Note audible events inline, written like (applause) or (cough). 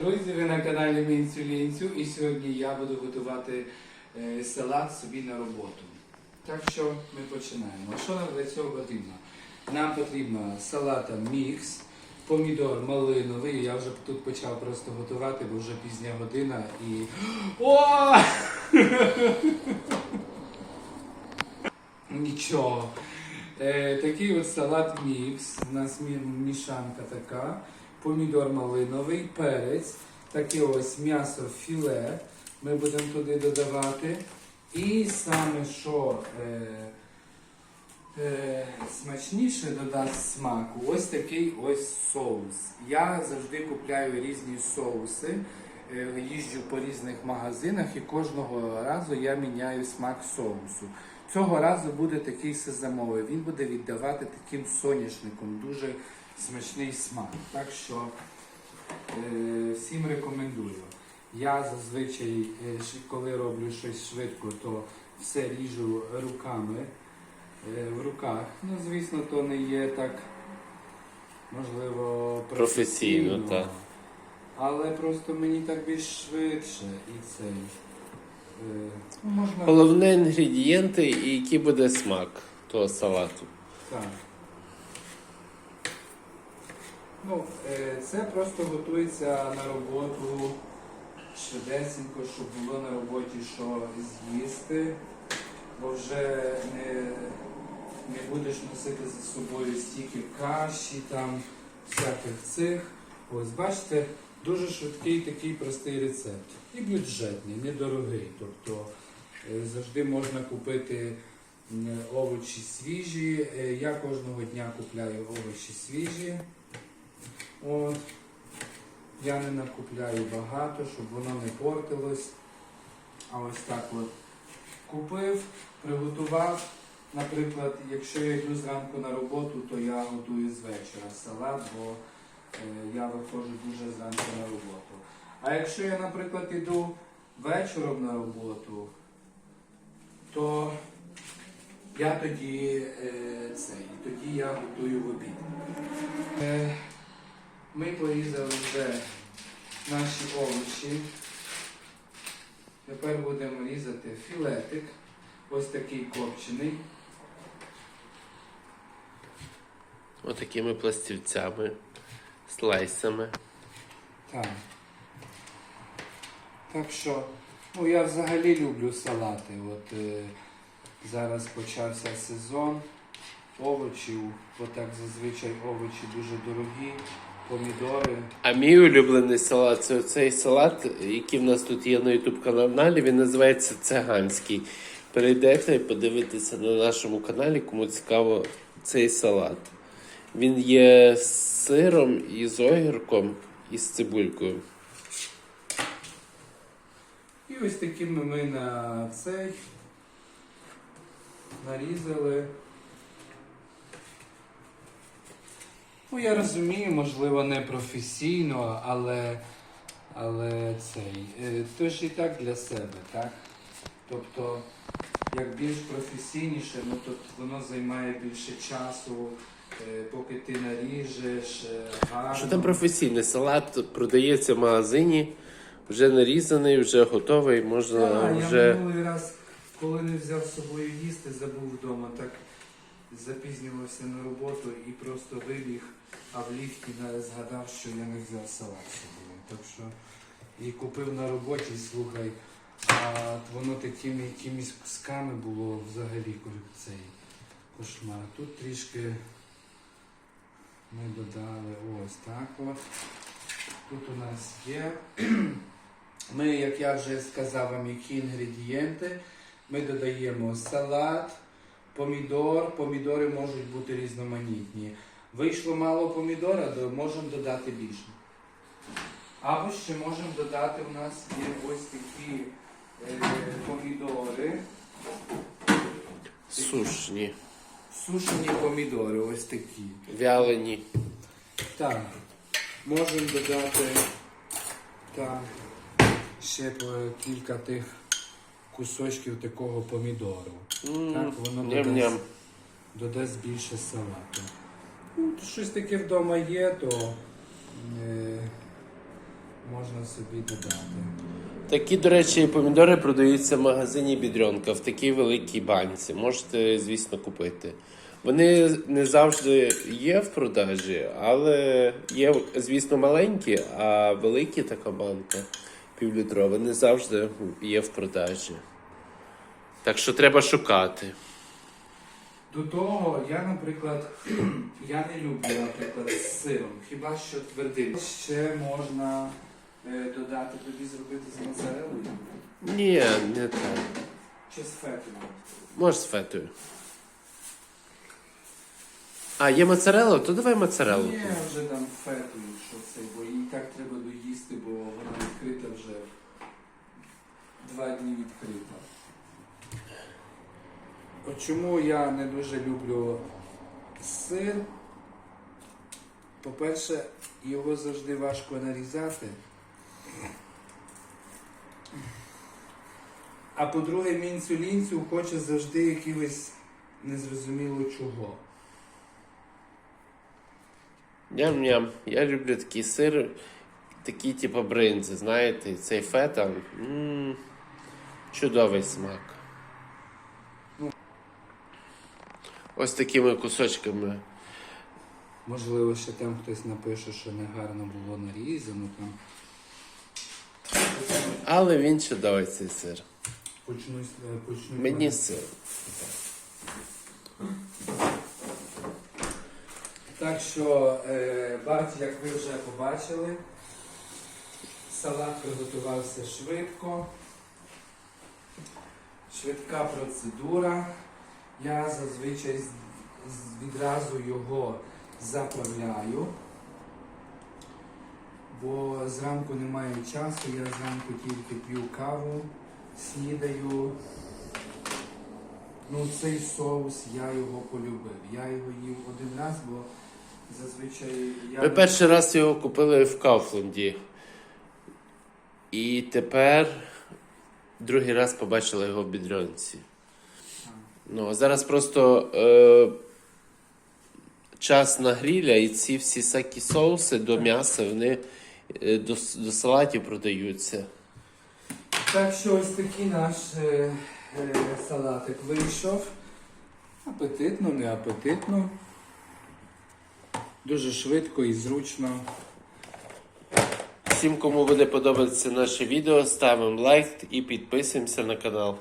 Друзі, ви на каналі Мінцю Лінцю і сьогодні я буду готувати е, салат собі на роботу. Так що ми починаємо. Що нам для цього потрібно? Нам потрібно салата мікс, помідор малиновий. Я вже тут почав просто готувати, бо вже пізня година і. (gasps) О! (laughs) Нічого. Е, такий от салат мікс. У нас мішанка така. Помідор малиновий, перець, таке ось м'ясо філе. Ми будемо туди додавати. І саме що е, е, смачніше додасть смаку, ось такий ось соус. Я завжди купляю різні соуси. е, Їжджу по різних магазинах і кожного разу я міняю смак соусу. Цього разу буде такий сезамовий. Він буде віддавати таким соняшником дуже смачний смак. Так що е, всім рекомендую. Я зазвичай, е, коли роблю щось швидко, то все ріжу руками е, в руках. Ну, звісно, то не є так, можливо, Професійно, професійно. так. Але просто мені так більш швидше і цей. Е, можна. Головне інгредієнти і який буде смак того салату. Так. Ну, е, це просто готується на роботу швидесенько, щоб було на роботі що з'їсти, бо вже не, не будеш носити за собою стільки каші, там, всяких цих. Ось бачите, дуже швидкий такий простий рецепт. І бюджетний, недорогий. Тобто е, завжди можна купити овочі свіжі. Е, Я кожного дня купляю овочі свіжі. От. Я не накупляю багато, щоб воно не портилось. А ось так от купив, приготував. Наприклад, якщо я йду зранку на роботу, то я готую з вечора салат, бо е, я виходжу дуже зранку на роботу. А якщо я, наприклад, іду вечором на роботу, то я тоді е, цей, тоді я готую в обід. Ми порізали вже наші овочі. Тепер будемо різати філетик. Ось такий копчений. Отакими пластівцями, слайсами. Так. Так що, ну я взагалі люблю салати. От е, зараз почався сезон овочів. Отак зазвичай овочі дуже дорогі, помідори. А мій улюблений салат це цей салат, який в нас тут є на YouTube каналі. Він називається Циганський. Перейдете і подивитися на нашому каналі, кому цікаво цей салат. Він є з сиром і з огірком і з цибулькою. І ось такими ми на цей нарізали. Ну, я розумію, можливо, не професійно, але, але цей. е, То ж і так для себе, так? Тобто, як більш професійніше, ну то воно займає більше часу, е, поки ти наріжеш, е, гарно. Що там професійний салат продається в магазині, вже нарізаний, вже готовий, можна Так, вже. Я минулий раз, коли не взяв з собою їсти, забув вдома, так запізнювався на роботу і просто вибіг, а в ліфті згадав, що я не взяв салат собою. Так що і купив на роботі, слухай, а воно такими якимись кусками було взагалі цей кошмар. Тут трішки ми додали ось так от. Тут у нас є. (clears throat) Ми, як я вже сказав вам, які інгредієнти. Ми додаємо салат, помідор. Помідори можуть бути різноманітні. Вийшло мало помідора, то можемо додати більше. Або ще можемо додати, у нас є ось такі е, помідори. Сушні, Сушені помідори, ось такі. вялені. Так, можемо додати так, ще кілька тих кусочків такого помідору. М, Так, воно Ням-ням. додасть, додасть більше салату. Ну, щось таке вдома є, то е, можна собі додати. Такі, до речі, помідори продаються в магазині Бідрьонка в такій великій банці. Можете, звісно, купити. Вони не завжди є в продажі, але є, звісно, маленькі, а великі така банка півлітрова не завжди є в продажі. Так що треба шукати. До того я, наприклад, (clears throat) я не люблю, наприклад, з сиром, хіба що твердий. Ще можна е, додати тобі зробити з моцарелою Ні, не так. чи з фетою. Може з фетою. А, є моцарелла? То давай моцареллу. Ні, я вже дам фетою, що це, бо їй так треба доїсти, бо вона відкрита вже два дні відкрита. Чому я не дуже люблю сир? По-перше, його завжди важко нарізати. А по-друге, мінцю-лінцю хоче завжди якогось незрозуміло чого. Ням-ням. Я люблю такий сир, такі типу бринзи, знаєте, цей фета. м чудовий смак. Ось такими кусочками. Можливо, ще там хтось напише, що негарно було нарізано. Там. Але він чудовий цей сир. Почну, е, почну Мені сир. Так що, е, бачу, як ви вже побачили, салат приготувався швидко. Швидка процедура. Я зазвичай відразу його заправляю, бо зранку немає часу, я зранку тільки п'ю каву, снідаю. Ну, цей соус я його полюбив. Я його їв один раз, бо зазвичай я. Ми перший раз його купили в Кауфленді. І тепер другий раз побачили його в бідрьонці. Ну, а зараз просто е, час на гріля, і ці всі всякі соуси до м'яса, вони е, до, до салатів продаються. Так що ось такий наш е, е, салатик вийшов. Апетитно, не апетитно. Дуже швидко і зручно. Всім, кому буде подобатися наше відео, ставимо лайк і підписуємося на канал.